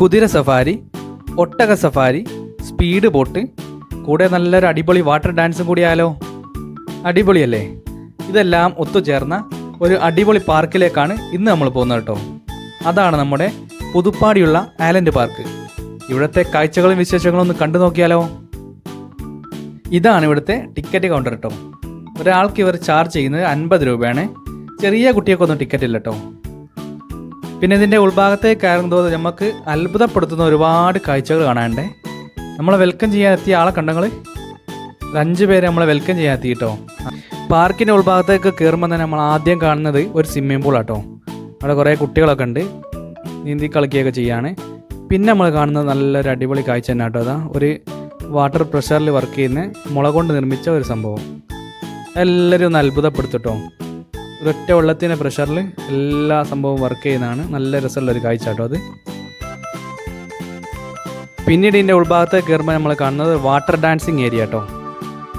കുതിര സഫാരി ഒട്ടക safari speed boat കൂടെ നല്ലൊരു അടിപൊളി വാട്ടർ ഡാൻസും കൂടിയാലോ? അടിപൊളിയല്ലേ? ഇതെല്ലാം ഒത്തുചേർന്ന ഒരു അടിപൊളി പാർക്കിലേക്കാണ് ഇന്ന് നമ്മൾ പോകുന്നത് കേട്ടോ. അതാണ് നമ്മുടെ പുതുപ്പാടിയുള്ള ആലൻഡ് പാർക്ക് ഇവിടുത്തെ കാഴ്ചകളും വിശേഷങ്ങളും ഒന്ന് കണ്ടു നോക്കിയാലോ? ഇതാണ് ഇവിടുത്തെ ടിക്കറ്റ് കൗണ്ടർ കേട്ടോ ഒരാൾക്ക് ഇവർ ചാർജ് ചെയ്യുന്നത് അൻപത് രൂപയാണ്. ചെറിയ കുട്ടിയൊക്കെ ഒന്നും ടിക്കറ്റ് ഇല്ല കേട്ടോ പിന്നെ ഇതിന്റെ ഉൾഭാഗത്തേക്ക് കയറുമ്പോൾ നമുക്ക് അത്ഭുതപ്പെടുത്തുന്ന ഒരുപാട് കാഴ്ചകൾ കാണാനുണ്ട്. നമ്മളെ വെൽക്കം ചെയ്യാൻ എത്തിയ ആളെ കണ്ടങ്ങൾ അഞ്ച് പേര് നമ്മളെ വെൽക്കം ചെയ്യാൻ എത്തി കേട്ടോ പാർക്കിന്റെ ഉൾഭാഗത്തേക്ക് കയറുമ്പോൾ തന്നെ നമ്മൾ ആദ്യം കാണുന്നത് ഒരു സ്വിമ്മിംഗ് പൂളാട്ടോ അവിടെ കുറേ കുട്ടികളൊക്കെ ഉണ്ട്. നീന്തി കളിക്കുകയൊക്കെ ചെയ്യാണ്. പിന്നെ നമ്മൾ കാണുന്നത് നല്ലൊരു അടിപൊളി കാഴ്ച തന്നെ കേട്ടോ അതാ. ഒരു വാട്ടർ പ്രഷറിൽ വർക്ക് ചെയ്യുന്ന മുള കൊണ്ട് നിർമ്മിച്ച ഒരു സംഭവം. എല്ലാവരും ഒന്ന് അത്ഭുതപ്പെടുത്തിട്ടോ. ഒരൊറ്റ വെള്ളത്തിന്റെ പ്രഷറിൽ എല്ലാ സംഭവവും വർക്ക് ചെയ്യുന്നതാണ്. നല്ല രസമുള്ള ഒരു കാഴ്ച കേട്ടോ അത്. പിന്നീട് ഇതിന്റെ ഉൾഭാഗത്ത് കയറുമ്പോൾ നമ്മൾ കാണുന്നത് വാട്ടർ ഡാൻസിങ് ഏരിയ കേട്ടോ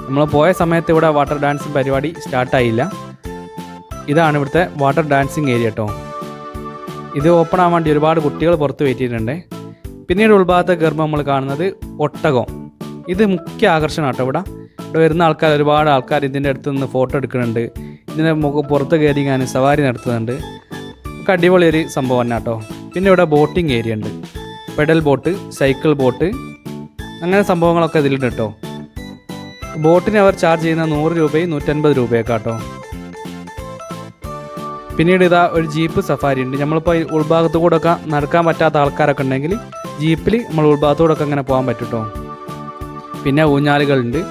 നമ്മൾ പോയ സമയത്ത് ഇവിടെ വാട്ടർ ഡാൻസിങ് പരിപാടി സ്റ്റാർട്ടായില്ല ഇതാണ് ഇവിടുത്തെ വാട്ടർ ഡാൻസിങ് ഏരിയ കേട്ടോ ഇത് ഓപ്പൺ ആവാൻ വേണ്ടി ഒരുപാട് കുട്ടികൾ പുറത്ത് വെയിറ്റ് പിന്നീട് ഉൾഭാഗത്ത് കയറുമ്പോൾ നമ്മൾ കാണുന്നത് ഒട്ടകം. ഇത് മുഖ്യ ആകർഷണം കേട്ടോ ഇവിടെ. ഇവിടെ വരുന്ന ആൾക്കാർ ഒരുപാട് ആൾക്കാർ ഇതിന്റെ അടുത്ത് നിന്ന് ഫോട്ടോ എടുക്കുന്നുണ്ട്. ഇതിന്റെ മുഖം പുറത്ത് കയറി ഞാൻ സവാരി നടത്തുന്നുണ്ട്. അടിപൊളി ഒരു സംഭവം തന്നെ കേട്ടോ. പിന്നെ ഇവിടെ ബോട്ടിംഗ് ഏരിയ ഉണ്ട്. പെഡൽ ബോട്ട് സൈക്കിൾ ബോട്ട് അങ്ങനെ സംഭവങ്ങളൊക്കെ ഇതിലുണ്ട് കേട്ടോ. ബോട്ടിന് അവർ ചാർജ് ചെയ്യുന്ന നൂറ് രൂപയും നൂറ്റൻപത് രൂപയൊക്കെ കേട്ടോ. പിന്നീട് ഇതാ ഒരു ജീപ്പ് സഫാരി ഉണ്ട്. നമ്മളിപ്പോൾ ഉൾഭാഗത്തു കൂടെ ഒക്കെ നടക്കാൻ പറ്റാത്ത ആൾക്കാരൊക്കെ ഉണ്ടെങ്കിൽ ജീപ്പിൽ നമ്മൾ ഉൾഭാഗത്തൂടെ ഒക്കെ അങ്ങനെ പോകാൻ പറ്റും കേട്ടോ. പിന്നെ ഊഞ്ഞാലുകളുണ്ട്.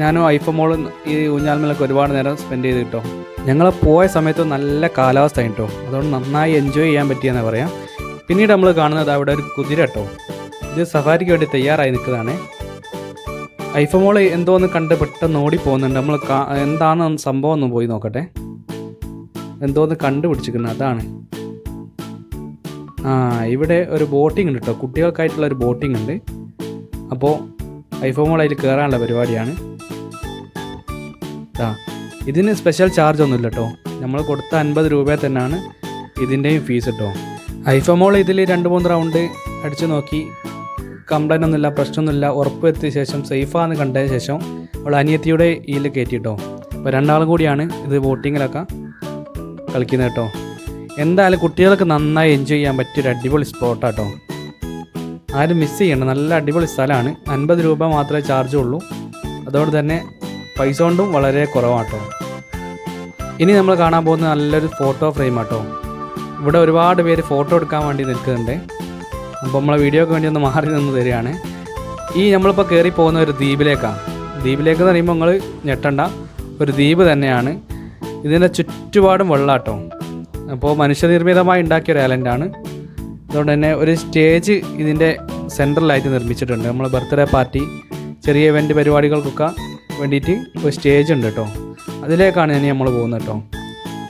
ഞാനും ഐഫമോളും ഈ ഊഞ്ഞാൽമേലൊക്കെ ഒരുപാട് നേരം സ്പെൻഡ് ചെയ്ത് കിട്ടോ ഞങ്ങൾ പോയ സമയത്ത് നല്ല കാലാവസ്ഥ കേട്ടോ അതുകൊണ്ട് നന്നായി എൻജോയ് ചെയ്യാൻ പറ്റിയെന്ന് പറയാം. പിന്നീട് നമ്മൾ കാണുന്നത് അവിടെ ഒരു കുതിര കേട്ടോ ഇത് സഫാരിക്ക് വേണ്ടി തയ്യാറായി നിൽക്കുന്നതാണ്. ഐഫമോൾ എന്തോ ഒന്ന് കണ്ട് പെട്ടെന്ന് ഓടി പോകുന്നുണ്ട് നമ്മൾ എന്താണ് സംഭവം ഒന്ന് പോയി നോക്കട്ടെ. എന്തോ ഒന്ന് കണ്ടുപിടിച്ചിരിക്കുന്നത് അതാണ്. ആ ഇവിടെ ഒരു ബോട്ടിംഗ് ഉണ്ട് കേട്ടോ കുട്ടികൾക്കായിട്ടുള്ള ഒരു ബോട്ടിംഗ് ഉണ്ട്. അപ്പോൾ ഐഫോമോൾ അതിൽ കയറാനുള്ള പരിപാടിയാണ്. ആ ഇതിന് സ്പെഷ്യൽ ചാർജ് ഒന്നുമില്ല കേട്ടോ. നമ്മൾ കൊടുത്ത അൻപത് രൂപ തന്നെയാണ് ഇതിന്റെയും ഫീസ് കേട്ടോ. ഐഫമോൾ ഇതിൽ രണ്ട് മൂന്ന് റൗണ്ട് അടിച്ചു നോക്കി. കംപ്ലൈന്റ് ഒന്നുമില്ല പ്രശ്നമൊന്നുമില്ല. ഉറപ്പ് വരുത്തിയ ശേഷം സേഫാന്ന് കണ്ടതിന് ശേഷം അവൾ അനിയത്തിയുടെ ഇതിൽ കയറ്റി കേട്ടോ. അപ്പോൾ രണ്ടാളും കൂടിയാണ് ഇത് ബോട്ടിങ്ങിലൊക്കെ കളിക്കുന്നത് കേട്ടോ. എന്തായാലും കുട്ടികൾക്ക് നന്നായി എൻജോയ് ചെയ്യാൻ പറ്റിയൊരു അടിപൊളി സ്പോട്ടാട്ടോ ആരും മിസ് ചെയ്യണ്ട. നല്ല അടിപൊളി സ്ഥലമാണ്. അൻപത് രൂപ മാത്രമേ ചാർജ് ഉള്ളൂ. അതോടെ തന്നെ പൈസ കൊണ്ടും വളരെ കുറവാട്ടോ. ഇനി നമ്മൾ കാണാൻ പോകുന്ന നല്ലൊരു ഫോട്ടോ ഫ്രെയിം ആട്ടോ ഇവിടെ ഒരുപാട് പേര് ഫോട്ടോ എടുക്കാൻ വേണ്ടി നിൽക്കുന്നുണ്ട്. അപ്പോൾ നമ്മളെ വീഡിയോക്ക് വേണ്ടി ഒന്ന് മാറി നിന്ന് തരികയാണ്. ഈ നമ്മളിപ്പോൾ കയറി പോകുന്ന ഒരു ദ്വീപിലേക്കാണ് ദ്വീപിലേക്ക് എന്ന് പറയുമ്പോൾ നിങ്ങൾ ഞെട്ടണ്ട. ഒരു ദ്വീപ് തന്നെയാണ്. ഇതിന്റെ ചുറ്റുപാടും വെള്ളാട്ടോ. അപ്പോൾ മനുഷ്യനിർമ്മിതമായി ഉണ്ടാക്കിയ ഒരു ഐലൻഡാണ് അതുകൊണ്ട് തന്നെ ഒരു സ്റ്റേജ് ഇതിന്റെ സെൻട്രലായിട്ട് നിർമ്മിച്ചിട്ടുണ്ട്. നമ്മൾ ബർത്ത്ഡേ പാർട്ടി ചെറിയ ഇവന്റ് പരിപാടികൾക്കൊക്കെ വേണ്ടിയിട്ട് ഒരു സ്റ്റേജ് ഉണ്ട് കേട്ടോ അതിലേക്കാണ് ഇനി നമ്മൾ പോകുന്നത് കേട്ടോ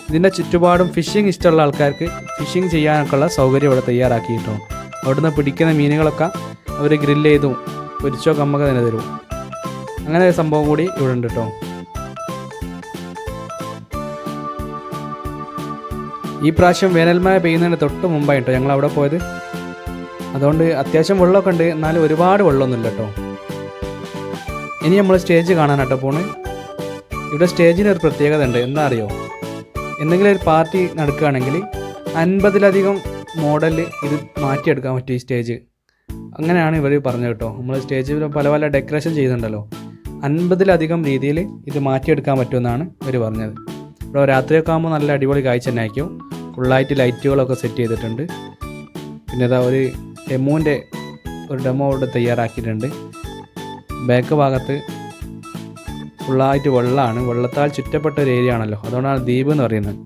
ഇതിന്റെ ചുറ്റുപാടും ഫിഷിംഗ് ഇഷ്ടമുള്ള ആൾക്കാർക്ക് ഫിഷിംഗ് ചെയ്യാനൊക്കെ ഉള്ള സൗകര്യം ഇവിടെ തയ്യാറാക്കി കേട്ടോ അവിടുന്ന് പിടിക്കുന്ന മീനുകളൊക്കെ അവർ ഗ്രില്ല് ചെയ്തും പൊരിച്ചോ കമ്മൊക്കെ തന്നെ തരും. അങ്ങനെ ഒരു സംഭവം കൂടി ഇവിടെ ഉണ്ട് കേട്ടോ ഈ പ്രാവശ്യം വേനൽമഴ പെയ്യുന്നതിന് തൊട്ട് മുമ്പായിട്ടോ ഞങ്ങൾ അവിടെ പോയത്. അതുകൊണ്ട് അത്യാവശ്യം വെള്ളമൊക്കെ ഉണ്ട് എന്നാലും ഒരുപാട് വെള്ളമൊന്നുമില്ല കേട്ടോ ഇനി നമ്മൾ സ്റ്റേജ് കാണാനാട്ടോ പോണേ. ഇവിടെ സ്റ്റേജിന് ഒരു പ്രത്യേകത ഉണ്ട്. എന്താ അറിയോ? എന്തെങ്കിലും ഒരു പാർട്ടി നടക്കുകയാണെങ്കിൽ അൻപതിലധികം മോഡൽ ഇത് മാറ്റിയെടുക്കാൻ പറ്റും ഈ സ്റ്റേജ് അങ്ങനെയാണ് ഇവർ പറഞ്ഞത് കേട്ടോ. നമ്മൾ സ്റ്റേജിൽ പല പല ഡെക്കറേഷൻ ചെയ്യുന്നുണ്ടല്ലോ അൻപതിലധികം രീതിയിൽ ഇത് മാറ്റിയെടുക്കാൻ പറ്റുമെന്നാണ് ഇവർ പറഞ്ഞത്. ഇവിടെ രാത്രിയൊക്കെ ആകുമ്പോൾ നല്ല അടിപൊളി കാഴ്ച തന്നെ ആയിരിക്കും ഫുള്ളായിട്ട് ലൈറ്റുകളൊക്കെ സെറ്റ് ചെയ്തിട്ടുണ്ട്. പിന്നെ ഇതാ ഒരു ഡെമോന്റെ ഒരു ഡെമോ ഇവിടെ തയ്യാറാക്കിയിട്ടുണ്ട്. ബാക്ക് ഭാഗത്ത് ഫുള്ളായിട്ട് വെള്ളമാണ്. വെള്ളത്താൽ ചുറ്റപ്പെട്ട ഒരു ഏരിയ ആണല്ലോ. അതുകൊണ്ടാണ് ദ്വീപ് എന്ന് പറയുന്നത്.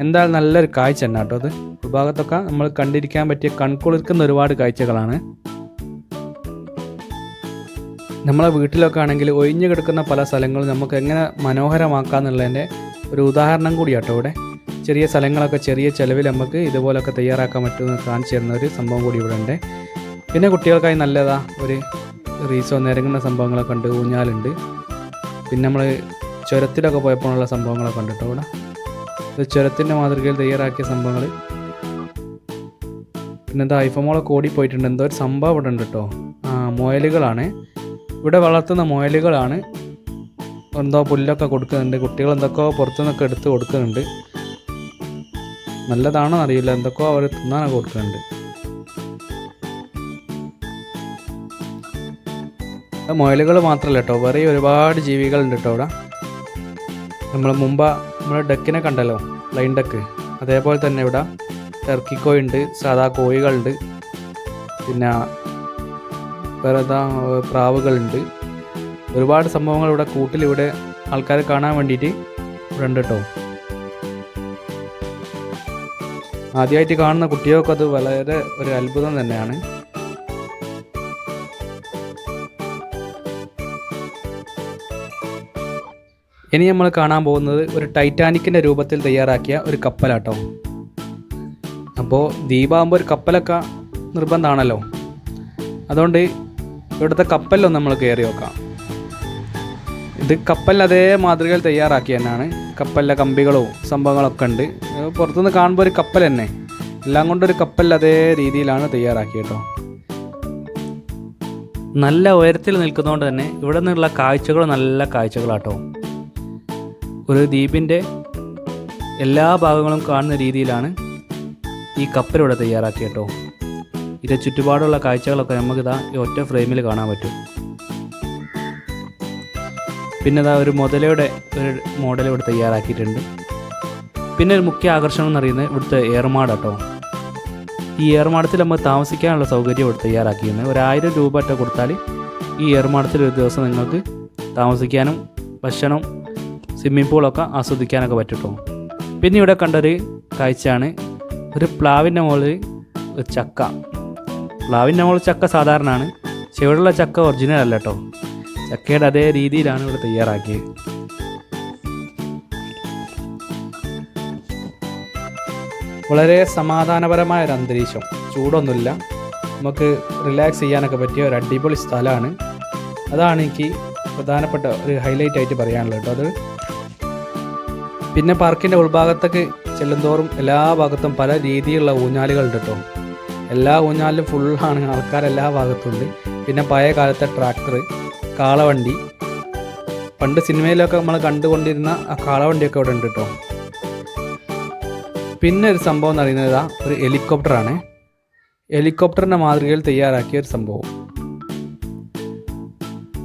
എന്തായാലും നല്ലൊരു കാഴ്ച തന്നെ കേട്ടോ അത്. ഉൾഭാഗത്തൊക്കെ നമ്മൾ കണ്ടിരിക്കാൻ പറ്റിയ കൺകുളിർക്കുന്ന ഒരുപാട് കാഴ്ചകളാണ്. നമ്മളെ വീട്ടിലൊക്കെ ആണെങ്കിൽ ഒഴിഞ്ഞു കിടക്കുന്ന പല സ്ഥലങ്ങളും നമുക്ക് എങ്ങനെ മനോഹരമാക്കാന്നുള്ളതിന്റെ ഒരു ഉദാഹരണം കൂടിയാട്ടോ ഇവിടെ. ചെറിയ സ്ഥലങ്ങളൊക്കെ ചെറിയ ചിലവിൽ നമുക്ക് ഇതുപോലൊക്കെ തയ്യാറാക്കാൻ പറ്റുമെന്ന് കാണിച്ചു തരുന്ന ഒരു സംഭവം കൂടി ഇവിടെ ഉണ്ട്. പിന്നെ കുട്ടികൾക്കായി നല്ലതാ ഒരു റീസോ നിരങ്ങുന്ന സംഭവങ്ങളൊക്കെ ഉണ്ട് ഊഞ്ഞാലുണ്ട്. പിന്നെ നമ്മൾ ചുരത്തിലൊക്കെ പോയപ്പോഴുള്ള സംഭവങ്ങളൊക്കെ ഉണ്ട് കേട്ടോ ഇവിടെ ഇത് ചുരത്തിന്റെ മാതൃകയിൽ തയ്യാറാക്കിയ സംഭവങ്ങൾ പിന്നെ എന്താ ഐഫമോളൊക്കെ ഓടിപ്പോയിട്ടുണ്ട്. എന്തോ ഒരു സംഭവം ഇവിടെ ഉണ്ട് കേട്ടോ. ആ മുയലുകളാണ്. ഇവിടെ വളർത്തുന്ന മുയലുകളാണ്. എന്തോ പുല്ലൊക്കെ കൊടുക്കുന്നുണ്ട്. കുട്ടികൾ എന്തൊക്കെയോ പുറത്തു നിന്നൊക്കെ എടുത്ത് കൊടുക്കുന്നുണ്ട്. നല്ലതാണോ അറിയില്ല എന്തൊക്കെയോ അവർ തിന്നാനൊക്കെ കൊടുക്കുന്നുണ്ട്. മുയലുകൾ മാത്രമല്ല കേട്ടോ വേറെ ഒരുപാട് ജീവികളുണ്ട് കേട്ടോ അവിടെ. നമ്മൾ മുമ്പ് നമ്മൾ ഡക്കിനെ കണ്ടല്ലോ. ലൈൻ ഡക്ക് അതേപോലെ തന്നെ ഇവിടെ ടർക്കി കോഴി ഉണ്ട് സാധാ കോഴികളുണ്ട്. പിന്നെ വേറെ എന്താ പ്രാവുകളുണ്ട്. ഒരുപാട് സംഭവങ്ങൾ ഇവിടെ കൂട്ടിൽ ഇവിടെ കാണാൻ വേണ്ടിയിട്ട് ഇവിടെ ഉണ്ട് കേട്ടോ ആദ്യമായിട്ട് കാണുന്ന കുട്ടികൾക്കത് വളരെ ഒരു അത്ഭുതം തന്നെയാണ്. ഇനി നമ്മൾ കാണാൻ പോകുന്നത് ഒരു ടൈറ്റാനിക്കിന്റെ രൂപത്തിൽ തയ്യാറാക്കിയ ഒരു കപ്പലാട്ടോ. അപ്പോൾ ദ്വീപാകുമ്പോൾ ഒരു കപ്പലൊക്കെ നിർബന്ധമാണല്ലോ അതുകൊണ്ട് ഇവിടുത്തെ കപ്പലിലൊന്ന് നമ്മൾ കയറി നോക്കാം. ഇത് കപ്പൽ അതേ മാതൃകയിൽ തയ്യാറാക്കി തന്നെയാണ്. കപ്പലിലെ കമ്പികളോ സംഭവങ്ങളൊക്കെ ഉണ്ട്. പുറത്തുനിന്ന് കാണുമ്പോൾ ഒരു കപ്പൽ തന്നെ. എല്ലാം കൊണ്ടൊരു കപ്പൽ അതേ രീതിയിലാണ് തയ്യാറാക്കിയിട്ടോ നല്ല ഉയരത്തിൽ നിൽക്കുന്നതുകൊണ്ട് തന്നെ ഇവിടെ നിന്നുള്ള കാഴ്ചകൾ നല്ല കാഴ്ചകളാട്ടോ. ഒരു ദ്വീപിന്റെ എല്ലാ ഭാഗങ്ങളും കാണുന്ന രീതിയിലാണ് ഈ കപ്പലിവിടെ തയ്യാറാക്കി കേട്ടോ ഇതിന്റെ ചുറ്റുപാടുള്ള കാഴ്ചകളൊക്കെ നമുക്കിതാ ഈ ഒറ്റ ഫ്രെയിമിൽ കാണാൻ പറ്റും. പിന്നെ ഇതാ ഒരു മുതലയുടെ ഒരു മോഡൽ ഇവിടെ തയ്യാറാക്കിയിട്ടുണ്ട്. പിന്നെ ഒരു മുഖ്യ ആകർഷണം എന്ന് പറയുന്നത് ഇവിടുത്തെ ഏർമാട് കേട്ടോ ഈ ഏർമാടത്തിൽ നമ്മൾ താമസിക്കാനുള്ള സൗകര്യം ഇവിടെ തയ്യാറാക്കിയിരുന്നത് ഒരായിരം രൂപ ഒറ്റ കൊടുത്താൽ ഈ ഏർമാടത്തിൽ ഒരു ദിവസം നിങ്ങൾക്ക് താമസിക്കാനും ഭക്ഷണം സ്വിമ്മിംഗ് പൂളൊക്കെ ആസ്വദിക്കാനൊക്കെ പറ്റും പിന്നെ ഇവിടെ കണ്ടൊരു കാഴ്ചയാണ്. ഒരു പ്ലാവിന്റെ മുകളിൽ ഒരു ചക്ക. പ്ലാവിന്റെ മുകളിൽ ചക്ക സാധാരണയാണ് പക്ഷെ ഇവിടെയുള്ള ചക്ക ഒറിജിനൽ അല്ല കേട്ടോ ചക്കയുടെ അതേ രീതിയിലാണ് ഇവിടെ തയ്യാറാക്കിയത്. വളരെ സമാധാനപരമായ ഒരു അന്തരീക്ഷം. ചൂടൊന്നുമില്ല. നമുക്ക് റിലാക്സ് ചെയ്യാനൊക്കെ പറ്റിയ ഒരു അടിപൊളി സ്ഥലമാണ്. അതാണ് എനിക്ക് പ്രധാനപ്പെട്ട ഒരു ഹൈലൈറ്റ് ആയിട്ട് പറയാനുള്ളത് കേട്ടോ. അത് പിന്നെ പാർക്കിന്റെ ഉൾഭാഗത്തേക്ക് ചെല്ലുന്തോറും എല്ലാ ഭാഗത്തും പല രീതിയിലുള്ള ഊഞ്ഞാലുകളുണ്ട് കേട്ടോ. എല്ലാ ഊഞ്ഞാലിലും ഫുള്ളാണ് ആൾക്കാർ എല്ലാ ഭാഗത്തും ഉണ്ട്. പിന്നെ പഴയ കാലത്തെ ട്രാക്ടർ കാളവണ്ടി. പണ്ട് സിനിമയിലൊക്കെ നമ്മൾ കണ്ടുകൊണ്ടിരുന്ന ആ കാളവണ്ടിയൊക്കെ അവിടെ ഉണ്ട് കേട്ടോ. പിന്നെ ഒരു സംഭവം എന്ന് പറയുന്നത് ഒരു ഹെലികോപ്റ്ററാണ് ഹെലികോപ്റ്ററിന്റെ മാതൃകയിൽ തയ്യാറാക്കിയ ഒരു സംഭവം.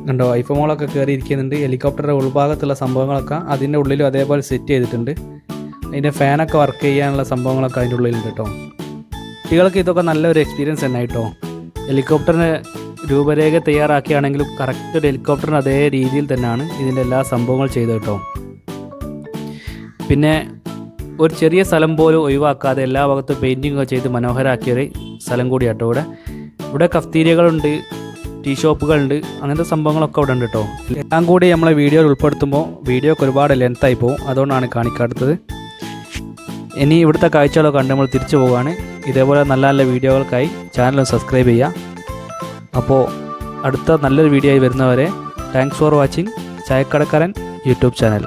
കണ്ടോ ഐഫോമോളൊക്കെ കയറിയിരിക്കുന്നുണ്ട് ഹെലികോപ്റ്ററുടെ ഉൾഭാഗത്തുള്ള സംഭവങ്ങളൊക്കെ അതിന്റെ ഉള്ളിലും അതേപോലെ സെറ്റ് ചെയ്തിട്ടുണ്ട്. അതിന്റെ ഫാനൊക്കെ വർക്ക് ചെയ്യാനുള്ള സംഭവങ്ങളൊക്കെ അതിന്റെ ഉള്ളിലുണ്ട് കേട്ടോ. കുട്ടികൾക്ക് ഇതൊക്കെ നല്ലൊരു എക്സ്പീരിയൻസ് തന്നെ കേട്ടോ. ഹെലികോപ്റ്ററിന് രൂപരേഖ തയ്യാറാക്കിയാണെങ്കിലും കറക്റ്റ് ഒരു ഹെലികോപ്റ്ററിന് അതേ രീതിയിൽ തന്നെയാണ് ഇതിന്റെ എല്ലാ സംഭവങ്ങളും ചെയ്തത് കേട്ടോ. പിന്നെ ഒരു ചെറിയ സ്ഥലം പോലും ഒഴിവാക്കാതെ എല്ലാ ഭാഗത്തും പെയിന്റിങ്ങൊക്കെ ചെയ്ത് മനോഹരമാക്കിയൊരു സ്ഥലം കൂടിയാട്ടോ ഇവിടെ. ഇവിടെ കഫ്തീരിയകളുണ്ട് ടീ ഷോപ്പുകളുണ്ട്. അങ്ങനത്തെ സംഭവങ്ങളൊക്കെ അവിടെ ഉണ്ട് കേട്ടോ എല്ലാം കൂടി നമ്മളെ വീഡിയോയിൽ ഉൾപ്പെടുത്തുമ്പോൾ വീഡിയോ ഒക്കെ ഒരുപാട് ലെങ്ത്തായി പോകും. അതുകൊണ്ടാണ് കാണിക്കാത്തത് ഇനി ഇവിടുത്തെ കാഴ്ചകളൊക്കെ കണ്ട് നമ്മൾ തിരിച്ചു പോവുകയാണ്. ഇതേപോലെ നല്ല നല്ല വീഡിയോകൾക്കായി ചാനൽ സബ്സ്ക്രൈബ് ചെയ്യുക. അപ്പോൾ അടുത്ത നല്ലൊരു വീഡിയോ ആയി വരുന്നവരെ താങ്ക്സ് ഫോർ വാച്ചിങ് ചായക്കടക്കാരൻ യൂട്യൂബ് ചാനൽ